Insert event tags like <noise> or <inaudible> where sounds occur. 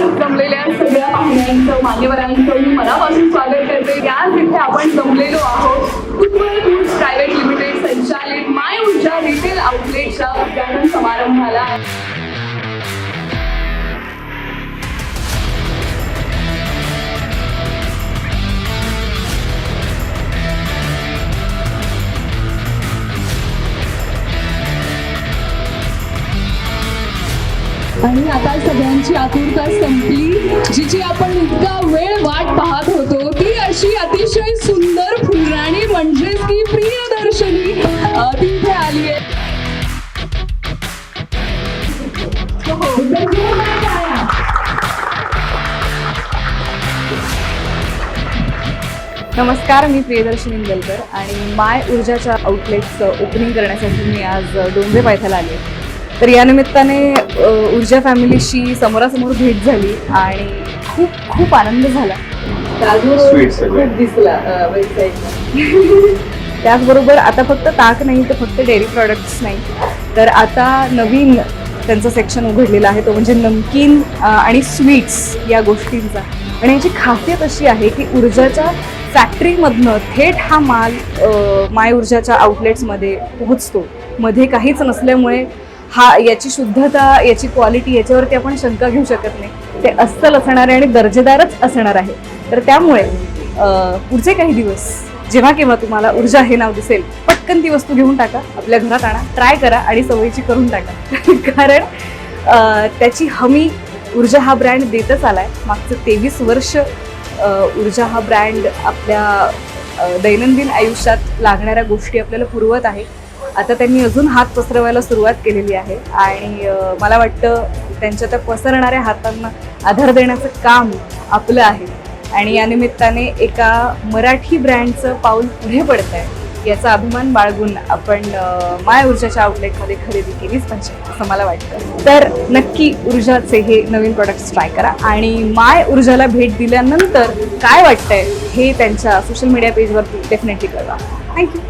जमलेल्या सगळ्या पाहुण्यांचं मान्यवरांचं मी मनापासून स्वागत करते. याच इथे आपण जमलेलो आहोत उत्पल फूड्स प्रायव्हेट लिमिटेड संचालित माय ऊर्जा रिटेल आउटलेटच्या उद्घाटन समारंभाला. आणि आता सगळ्यांची आतुरता जी आपण इतका वेळ वाट पाहत होतो ती अशी अतिशय सुंदर फुलराणी म्हणजेच की प्रियदर्शनी तिथे आली आहे. नमस्कार मी प्रियदर्शनी इंदलकर आणि माय ऊर्जाच्या आउटलेटचं ओपनिंग करण्यासाठी मी आज डोंबे पायथ्याला आले तर या निमित्ताने ऊर्जा फॅमिलीशी समोरासमोर भेट झाली आणि खूप खूप आनंद झाला. त्याचबरोबर Sweet सगळे. खूप दिसला <laughs> त्याचबरोबर आता फक्त ताक नाही तर फक्त डेअरी प्रॉडक्ट्स नाही. तर आता नवीन त्यांचं सेक्शन उघडलेलं आहे तो म्हणजे नमकीन अ, आणि स्वीट्स या गोष्टींचा. आणि याची खासियत अशी आहे की ऊर्जाच्या फॅक्टरीमधनं थेट हा माल अ, माय ऊर्जाच्या आउटलेट्समध्ये पोहोचतो. मध्ये काहीच नसल्यामुळे हा याची शुद्धता याची क्वालिटी याच्यावरती आपण शंका घेऊ शकत नाही. ते अस्सल असणार आहे आणि दर्जेदारच असणार आहे. तर त्यामुळे पुढचे काही दिवस जेव्हा केव्हा तुम्हाला ऊर्जा हे नाव दिसेल पटकन ती वस्तू घेऊन टाका आपल्या घरात आणा ट्राय करा आणि सवयीची करून टाका. <laughs> कारण त्याची हमी ऊर्जा हा ब्रँड देतच आला आहे मागचं तेवीस वर्ष ऊर्जा हा ब्रँड आपल्या दैनंदिन आयुष्यात लागणाऱ्या गोष्टी आपल्याला पुरवत आहे. आता त्यांनी अजून हात पसरवायला सुरुवात केलेली आहे. आणि मला वाटतं त्यांच्या त्या पसरणाऱ्या हातांना आधार देण्याचं काम आपलं आहे. आणि या निमित्ताने एका मराठी ब्रँडचं पाऊल पुढे पडत आहे याचा अभिमान बाळगून आपण माय ऊर्जाच्या आउटलेटमध्ये खरेदी केलीच पाहिजे असं मला वाटतं. तर नक्की ऊर्जाचे हे नवीन प्रोडक्ट्स ट्राय करा. आणि माय ऊर्जाला भेट दिल्यानंतर काय वाटतंय हे त्यांच्या सोशल मीडिया पेजवरती डेफिनेटली कळवा. Thank you